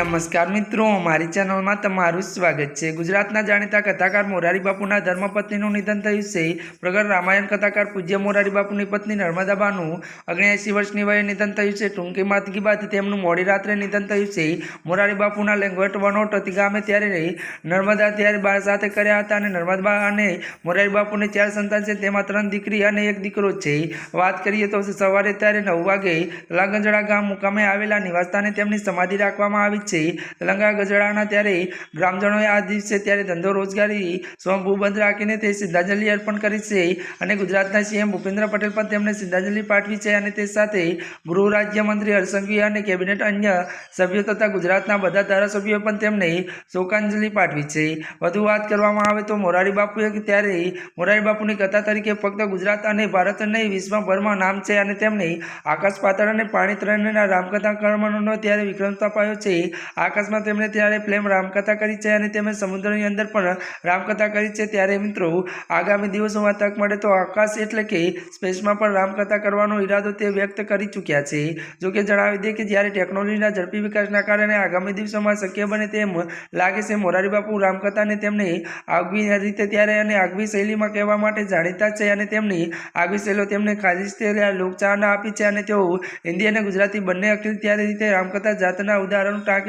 નમસ્કાર મિત્રો મારી ચેનલમાં તમારું સ્વાગત છે. ગુજરાતના જાણીતા કથાકાર મોરારી બાપુના ધર્મપત્નીનું નિધન થયું છે. પ્રગટ રામાયણ કથાકાર પૂજ્ય મોરારી બાપુની પત્ની નર્મદાબાનું ઓગણએંસી વર્ષની વયે નિધન થયું છે. ટૂંકી માતકી બાદ તેમનું મોડી રાત્રે નિધન થયું છે. મોરારી બાપુના લેંગવટ વનોટ ગામે ત્યારે નર્મદા ત્યારે બા સાથે કર્યા હતા અને નર્મદા અને મોરારી બાપુને ચાર સંતાન છે. તેમાં ત્રણ દીકરી અને એક દીકરો છે. વાત કરીએ તો સવારે ત્યારે નવ વાગે લાગંજડા ગામ મુકામે આવેલા નિવાસસ્થાને તેમની સમાધિ રાખવામાં આવી છે લંગા ગજડાના ત્યારે ગ્રામજનોએ આ દિવસે ત્યારે ધંધો રોજગારી સ્વયંભૂ બંધ રાખીને તે શ્રદ્ધાંજલિ અર્પણ કરી છે અને ગુજરાતના સીએમ ભૂપેન્દ્ર પટેલ પણ તેમને શ્રદ્ધાંજલિ પાઠવી છે અને તે સાથે ગૃહ રાજ્યમંત્રી હરસંઘવી અને કેબિનેટ અન્ય સભ્યો તથા ગુજરાતના બધા ધારાસભ્યોએ પણ તેમને શોકાંજલિ પાઠવી છે. વધુ વાત કરવામાં આવે તો મોરારી બાપુએ ત્યારે મોરારી બાપુની કથા તરીકે ફક્ત ગુજરાત અને ભારત નહીં, વિશ્વભરમાં નામ છે અને તેમણે આકાશ પાતાળ અને પાણી ત્રણના રામકથા કર્મનો ત્યારે વિક્રમ સ્થાપાયો છે. આકાશમાં તેમણે ત્યારે પ્રેમ રામકથા કરી છે અને તેમણે સમુદ્રની અંદર પણ રામકથા કરી છે. ત્યારે મિત્રો, આગામી દિવસોમાં તક મળે તો આકાશ એટલે કે સ્પેસમાં પણ રામકથા કરવાનો ઈરાદો તે વ્યક્ત કરી ચૂક્યા છે. જોકે જણાવી દે કે જ્યારે ટેકનોલોજીના ઝડપી વિકાસના કારણે આગામી દિવસોમાં શક્ય બને તેમ લાગે છે, મોરારી બાપુ રામકથાને તેમને આગવી રીતે ત્યારે અને આગવી શૈલીમાં કહેવા માટે જાણીતા છે અને તેમની આગવી શૈલીઓ તેમને ખાલી લોકચાહના આપી છે અને તેઓ હિન્દી અને ગુજરાતી બંને અખિલ ત્યારે રીતે રામકથા જાતના ઉદાહરણો